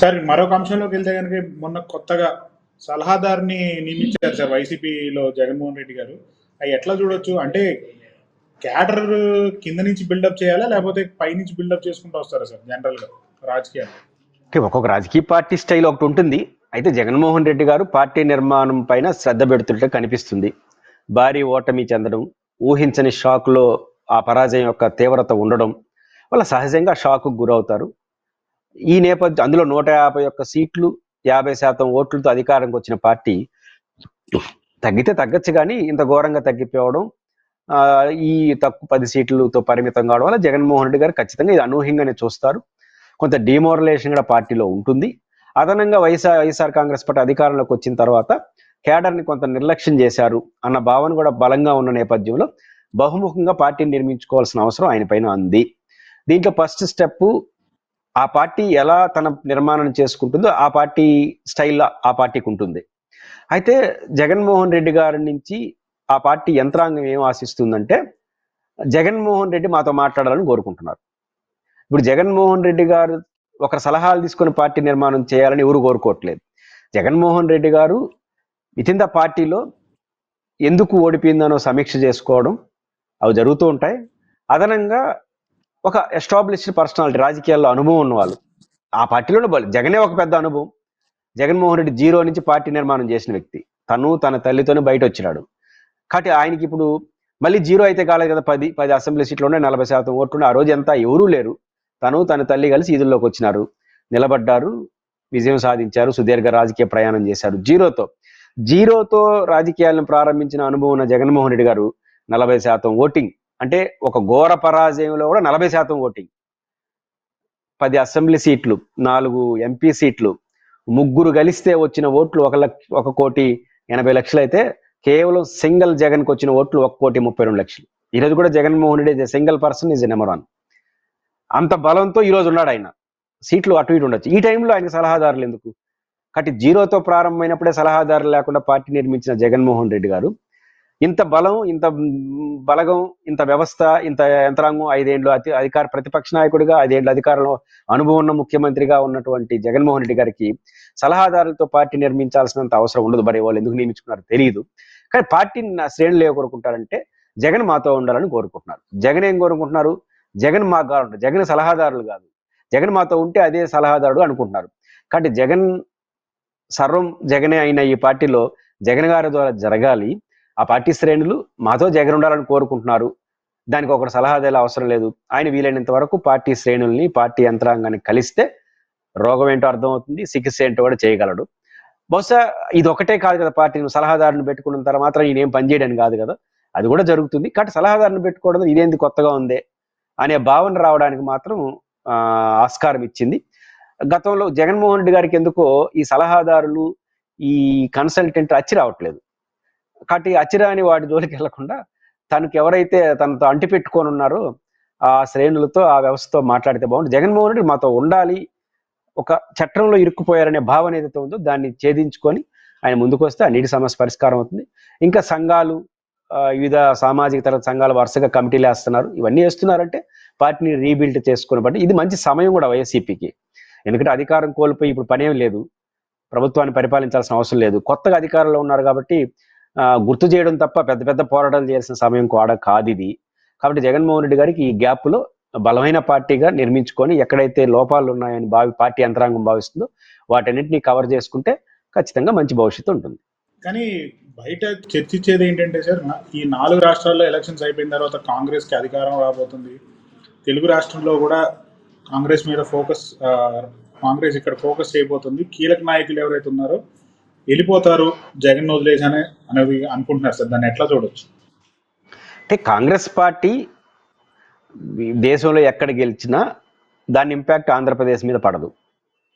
Sir మరొక అంశంలోకి వెళ్తే కనుక మొన్న కొత్తగా సలహాదారుని నియమించారు సార్ వైసీపీలో జగన్మోహన్ రెడ్డి గారు. అవి ఎట్లా చూడొచ్చు? అంటే క్యాడర్ కింద నుంచి బిల్డప్ చేయాలా లేకపోతే పైనుంచి బిల్డప్ చేసుకుంటూ వస్తారా సార్ జనరల్గా? రాజకీయాలు. అంటే ఒక్కొక్క రాజకీయ పార్టీ స్టైల్ ఒకటి ఉంటుంది. అయితే జగన్మోహన్ రెడ్డి గారు పార్టీ నిర్మాణం పైన శ్రద్ధ పెడుతుంటే కనిపిస్తుంది. భారీ ఓటమి చెందడం ఊహించని షాక్లో ఆ పరాజయం యొక్క తీవ్రత ఉండడం వల్ల సహజంగా షాక్కు గురవుతారు. ఈ నేపథ్యం అందులో నూట యాభై ఒక్క సీట్లు యాభై శాతం ఓట్లతో అధికారంకి వచ్చిన పార్టీ తగ్గితే తగ్గచ్చు కానీ ఇంత ఘోరంగా తగ్గిపోవడం ఈ తక్కువ పది సీట్లతో పరిమితం కావడం వల్ల జగన్మోహన్ రెడ్డి గారు ఖచ్చితంగా ఇది అనూహ్యంగానే చూస్తారు. కొంత డిమోరలేషన్ కూడా పార్టీలో ఉంటుంది. అదనంగా వైఎస్ఆర్ వైఎస్ఆర్ కాంగ్రెస్ పార్టీ అధికారంలోకి వచ్చిన తర్వాత కేడర్ని కొంత నిర్లక్ష్యం చేశారు అన్న భావన కూడా బలంగా ఉన్న నేపథ్యంలో బహుముఖంగా పార్టీని నిర్మించుకోవాల్సిన అవసరం ఆయన పైన ఉంది. దీంట్లో ఫస్ట్ స్టెప్ ఆ పార్టీ ఎలా తన నిర్మాణం చేసుకుంటుందో ఆ పార్టీ స్టైల్లో ఆ పార్టీకి ఉంటుంది. అయితే జగన్మోహన్ రెడ్డి గారి నుంచి ఆ పార్టీ యంత్రాంగం ఏం ఆశిస్తుందంటే జగన్మోహన్ రెడ్డి మాతో మాట్లాడాలని కోరుకుంటున్నారు. ఇప్పుడు జగన్మోహన్ రెడ్డి గారు ఒకరి సలహాలు తీసుకొని పార్టీ నిర్మాణం చేయాలని ఎవరు కోరుకోవట్లేదు. జగన్మోహన్ రెడ్డి గారు వితిన్ ద పార్టీలో ఎందుకు ఓడిపోయిందనో సమీక్ష చేసుకోవడం అవి జరుగుతూ ఉంటాయి. అదనంగా ఒక ఎస్టాబ్లిష్డ్ పర్సనాలిటీ రాజకీయాల్లో అనుభవం ఉన్నవాళ్ళు. ఆ పార్టీలోనే బలి జగనే ఒక పెద్ద అనుభవం. జగన్మోహన్ రెడ్డి జీరో నుంచి పార్టీ నిర్మాణం చేసిన వ్యక్తి. తను తన తల్లితోనే బయట వచ్చినాడు కాబట్టి ఆయనకి ఇప్పుడు మళ్ళీ జీరో అయితే కాలేదు కదా పది పది అసెంబ్లీ సీట్లు ఉన్నాయి నలభై శాతం ఓట్లు ఆ రోజు అంతా ఎవరూ లేరు. తను తన తల్లి కలిసి ఈదుల్లోకి వచ్చినారు. నిలబడ్డారు. విజయం సాధించారు. సుదీర్ఘ రాజకీయ ప్రయాణం చేశారు. జీరోతో జీరోతో రాజకీయాలను ప్రారంభించిన అనుభవం ఉన్న జగన్మోహన్ రెడ్డి గారు నలభై శాతం ఓటింగ్. అంటే ఒక ఘోర పరాజయంలో కూడా నలభై శాతం ఓటింగ్. పది అసెంబ్లీ సీట్లు నాలుగు ఎంపీ సీట్లు ముగ్గురు కలిస్తే వచ్చిన ఓట్లు ఒక లక్ష ఒక కోటి ఎనభై లక్షలు అయితే కేవలం సింగిల్ జగన్కి వచ్చిన ఓట్లు ఒక కోటి ముప్పై రెండు లక్షలు. ఈరోజు కూడా Jaganmohan Reddy single person is number one అంత బలంతో ఈరోజు ఉన్నాడు ఆయన. సీట్లు అటు ఇటు ఉండొచ్చు. ఈ టైంలో ఆయన సలహాదారులు ఎందుకు? కాబట్టి జీరోతో ప్రారంభమైనప్పుడే సలహాదారులు లేకుండా పార్టీ నిర్మించిన జగన్మోహన్ రెడ్డి గారు ఇంత బలం ఇంత బలగం ఇంత వ్యవస్థ ఇంత యంత్రాంగం ఐదేండ్లు అతి అధికార ప్రతిపక్ష నాయకుడిగా ఐదేండ్లు అధికారంలో అనుభవం ఉన్న ముఖ్యమంత్రిగా ఉన్నటువంటి జగన్మోహన్ రెడ్డి గారికి సలహాదారులతో పార్టీ నిర్మించాల్సినంత అవసరం ఉండదు. మరి వాళ్ళు ఎందుకు నియమించుకున్నారో తెలియదు కానీ పార్టీని నా శ్రేణులు ఏ కోరుకుంటారంటే జగన్ మాతో ఉండాలని కోరుకుంటున్నారు. జగన్ ఏం కోరుకుంటున్నారు? జగన్ మాకు కావాలంటారు జగన్ సలహాదారులు కాదు. జగన్ మాతో ఉంటే అదే సలహాదారుడు అనుకుంటున్నారు. కాబట్టి జగన్ సర్వం జగనే అయిన ఈ పార్టీలో జగన్ గారి ద్వారా జరగాలి. ఆ పార్టీ శ్రేణులు మాతో జగన్ ఉండాలని కోరుకుంటున్నారు. దానికి ఒకటి సలహాదారులు అవసరం లేదు. ఆయన వీలైనంత వరకు పార్టీ శ్రేణుల్ని పార్టీ యంత్రాంగాన్ని కలిస్తే రోగం ఏంటో అర్థమవుతుంది. చికిత్స ఏంటో కూడా చేయగలడు. బహుశా ఇది ఒకటే కాదు కదా పార్టీ. సలహాదారుని పెట్టుకున్న తర్వాత మాత్రం ఈయన ఏం పనిచేయడానికి కాదు కదా. అది కూడా జరుగుతుంది. కాబట్టి సలహాదారుని పెట్టుకోవడం ఇదేంది కొత్తగా ఉంది అనే భావన రావడానికి మాత్రం ఆ, ఆస్కారం ఇచ్చింది. గతంలో జగన్మోహన్ రెడ్డి గారికి ఎందుకో ఈ సలహాదారులు ఈ కన్సల్టెంట్ అచ్చి రావట్లేదు. కాబట్టి అచిరాని వాటి జోలికి వెళ్ళకుండా తనకు ఎవరైతే తనతో అంటి పెట్టుకొని ఉన్నారో ఆ శ్రేణులతో ఆ వ్యవస్థతో మాట్లాడితే బాగుంటుంది జగన్మోహన్ రెడ్డి మాతో ఉండాలి ఒక చట్టంలో ఇరుక్కుపోయారనే భావన ఏదైతే ఉందో దాన్ని ఛేదించుకొని ఆయన ముందుకు వస్తే ఆ నీటి సమస్య పరిష్కారం అవుతుంది. ఇంకా సంఘాలు ఆ, వివిధ సామాజిక తరగతి సంఘాలు వరుసగా కమిటీలు వేస్తున్నారు. ఇవన్నీ వేస్తున్నారంటే పార్టీని రీబిల్డ్ చేసుకుని బట్టి ఇది మంచి సమయం కూడా వైఎస్సీపీకి ఎందుకంటే అధికారం కోల్పోయి ఇప్పుడు పనేం లేదు. ప్రభుత్వాన్ని పరిపాలించాల్సిన అవసరం లేదు. కొత్తగా అధికారంలో ఉన్నారు కాబట్టి గుర్తు చేయడం తప్ప పెద్ద పెద్ద పోరాటాలు చేయాల్సిన సమయం కూడా కాదు ఇది. కాబట్టి జగన్మోహన్ రెడ్డి గారికి ఈ గ్యాప్లో బలమైన పార్టీగా నిర్మించుకొని ఎక్కడైతే లోపాలు ఉన్నాయని భావి పార్టీ యంత్రాంగం భావిస్తుందో వాటన్నిటిని కవర్ చేసుకుంటే ఖచ్చితంగా మంచి భవిష్యత్తు ఉంటుంది. కానీ బయట చర్చించేది ఏంటంటే సార్ ఈ నాలుగు రాష్ట్రాల్లో ఎలక్షన్స్ అయిపోయిన తర్వాత కాంగ్రెస్కి అధికారం రాబోతుంది. తెలుగు రాష్ట్రంలో కూడా కాంగ్రెస్ మీద ఫోకస్ కాంగ్రెస్ ఇక్కడ ఫోకస్ చేయబోతుంది. కీలక నాయకులు ఎవరైతే ఉన్నారో వెళ్ళిపోతారు. జగన్ వదిలేసి అనేది అనుకుంటున్నారు సార్. దాన్ని ఎట్లా చూడొచ్చు? అంటే కాంగ్రెస్ పార్టీ దేశంలో ఎక్కడ గెలిచినా దాని ఇంపాక్ట్ ఆంధ్రప్రదేశ్ మీద పడదు.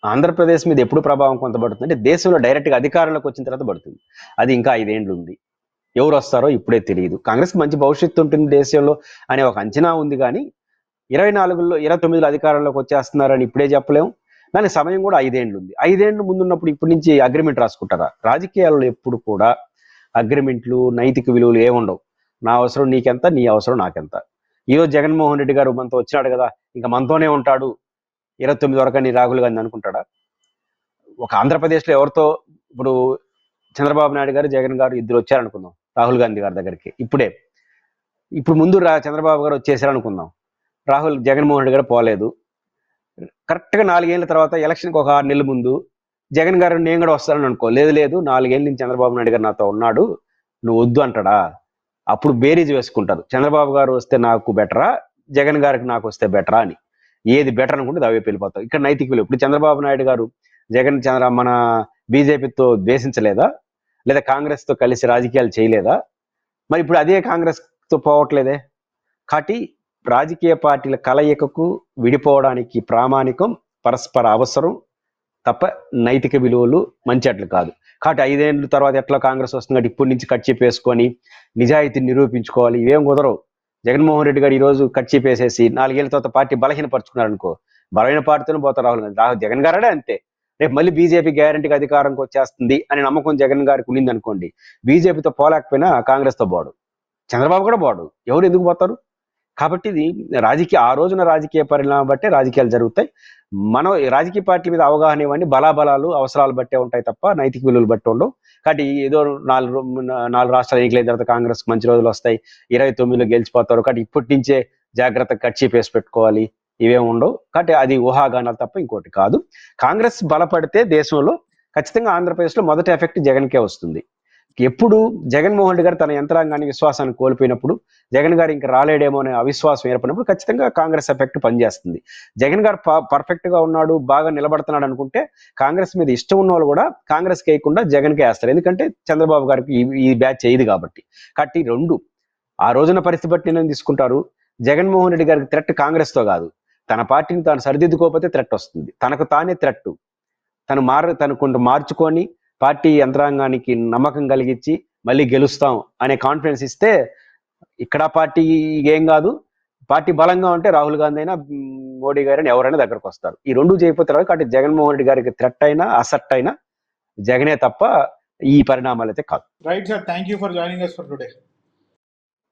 ఆంధ్రప్రదేశ్ మీద ఎప్పుడు ప్రభావం కొంత పడుతుంది అంటే దేశంలో డైరెక్ట్గా అధికారంలోకి వచ్చిన తర్వాత పడుతుంది. అది ఇంకా ఐదేండ్లు ఉంది. ఎవరు వస్తారో ఇప్పుడే తెలియదు. కాంగ్రెస్ మంచి భవిష్యత్తు ఉంటుంది దేశంలో అనే ఒక అంచనా ఉంది కానీ ఇరవై నాలుగులో ఇరవై తొమ్మిదిలో అధికారంలోకి వచ్చేస్తున్నారని ఇప్పుడే చెప్పలేము దానికి సమయం కూడా ఐదేండ్లు ఉంది. ఐదేండ్లు ముందున్నప్పుడు ఇప్పటి నుంచి అగ్రిమెంట్ రాసుకుంటారా? రాజకీయాల్లో ఎప్పుడు కూడా అగ్రిమెంట్లు నైతిక విలువలు ఏముండవు నా అవసరం నీకెంత నీ అవసరం నాకెంత. ఈరోజు జగన్మోహన్ రెడ్డి గారు మనతో వచ్చినాడు కదా ఇంకా మనతోనే ఉంటాడు. ఇరవై తొమ్మిది వరకు నీ రాహుల్ గాంధీ అనుకుంటాడా? ఒక ఆంధ్రప్రదేశ్లో ఎవరితో? ఇప్పుడు చంద్రబాబు నాయుడు గారు జగన్ గారు ఇద్దరు వచ్చారనుకుందాం రాహుల్ గాంధీ గారి దగ్గరికి. ఇప్పుడే. ఇప్పుడు ముందు రా చంద్రబాబు గారు వచ్చేసారనుకుందాం. రాహుల్ జగన్మోహన్ రెడ్డి గారు పోలేదు. కరెక్ట్గా నాలుగేళ్ళ తర్వాత ఎలక్షన్కి ఒక ఆరు నెలల ముందు జగన్ గారు నేను కూడా వస్తానని అనుకో. లేదు లేదు నాలుగేళ్ళ నుంచి చంద్రబాబు నాయుడు గారు నాతో ఉన్నాడు నువ్వు వద్దు అంటాడా? అప్పుడు బేరీజ్ వేసుకుంటారు. చంద్రబాబు గారు వస్తే నాకు బెటరా జగన్ గారికి నాకు వస్తే బెటరా అని. ఏది బెటర్ అనుకుంటే అవే వెళ్ళిపోతావు ఇక్కడ నైతిక విలువ. ఇప్పుడు చంద్రబాబు నాయుడు గారు జగన్ చంద్ర మన బీజేపీతో ద్వేషించలేదా? లేదా కాంగ్రెస్తో కలిసి రాజకీయాలు చేయలేదా? మరి ఇప్పుడు అదే కాంగ్రెస్తో పోవట్లేదే. కాబట్టి రాజకీయ పార్టీల కలయికకు విడిపోవడానికి ప్రామాణికం పరస్పర అవసరం తప్ప నైతిక విలువలు మంచి అట్లు కాదు. కాబట్టి ఐదేళ్ళ తర్వాత ఎట్లా కాంగ్రెస్ వస్తుంది ఇప్పటి నుంచి కట్ చెప్పేసుకొని నిజాయితీని నిరూపించుకోవాలి. ఇవేం కుదరవు. జగన్మోహన్ రెడ్డి గారు ఈ రోజు కట్ చెప్పేసేసి నాలుగేళ్ళ తర్వాత పార్టీ బలహీనపరుచుకున్నారనుకో అనుకో బలహీన పార్టీతోనే పోతారు రాహుల్ గాంధీ. రాహుల్ జగన్ గారే అంతే. రేపు మళ్ళీ బీజేపీ గ్యారంటీకి అధికారంకి వచ్చేస్తుంది అని నమ్మకం జగన్ గారికి ఉండింది అనుకోండి బీజేపీతో పోలేకపోయినా కాంగ్రెస్తో పోడు. చంద్రబాబు కూడా పోడు. ఎవరు ఎందుకు పోతారు? కాబట్టి ఇది రాజకీయ ఆ రోజున రాజకీయ పరిణామం బట్టే రాజకీయాలు జరుగుతాయి. మనం రాజకీయ పార్టీల మీద అవగాహన ఇవ్వండి. బలాబలాలు అవసరాలు బట్టే ఉంటాయి తప్ప నైతిక విలువలు బట్టి ఉండవు. కాబట్టి ఏదో నాలుగు నాలుగు రాష్ట్రాలు ఎన్నికలైన తర్వాత కాంగ్రెస్ మంచి రోజులు వస్తాయి. ఇరవై తొమ్మిదిలో గెలిచిపోతారు. కాబట్టి ఇప్పటి నుంచే జాగ్రత్తగా కట్ చేపేసి పెట్టుకోవాలి. ఇవేం ఉండవు. కాబట్టి అది ఊహాగానాలు తప్ప ఇంకోటి కాదు. కాంగ్రెస్ బలపడితే దేశంలో ఖచ్చితంగా ఆంధ్రప్రదేశ్లో మొదటి ఎఫెక్ట్ జగన్కే వస్తుంది. ఎప్పుడు జగన్మోహన్ రెడ్డి గారు తన యంత్రాంగాన్ని విశ్వాసాన్ని కోల్పోయినప్పుడు జగన్ గారు ఇంకా రాలేడేమో అనే అవిశ్వాసం ఏర్పడినప్పుడు ఖచ్చితంగా కాంగ్రెస్ ఎఫెక్ట్ పనిచేస్తుంది. జగన్ గారు పర్ఫెక్ట్గా ఉన్నాడు బాగా నిలబడుతున్నాడు అనుకుంటే కాంగ్రెస్ మీద ఇష్టం ఉన్న వాళ్ళు కూడా కాంగ్రెస్కి వేయకుండా జగన్ కేస్తారు వేస్తారు. ఎందుకంటే చంద్రబాబు గారికి ఈ- బ్యాచ్ చేయదు కాబట్టి. కాబట్టి రెండు ఆ రోజున పరిస్థితి బట్టి నిర్ణయం తీసుకుంటారు. జగన్మోహన్ రెడ్డి గారికి థ్రెట్ కాంగ్రెస్తో కాదు. తన పార్టీని తాను సరిదిద్దుకోకపోతే థ్రెట్ వస్తుంది. తనకు తానే థ్రెట్ తను మార తను కొంత మార్చుకొని పార్టీ యంత్రాంగానికి నమ్మకం కలిగించి మళ్ళీ గెలుస్తాం అనే కాన్ఫిడెన్స్ ఇస్తే ఇక్కడ పార్టీ ఏం కాదు. పార్టీ బలంగా ఉంటే రాహుల్ గాంధీ అయినా మోడీ గారైనా ఎవరైనా దగ్గరకు వస్తారు. ఈ రెండు చేయకపోతే కాబట్టి జగన్మోహన్ రెడ్డి గారికి థ్రెట్ అయినా అసెట్ అయినా జగనే తప్ప ఈ పరిణామాలు అయితే కాదు. Right sir thank you for joining us for today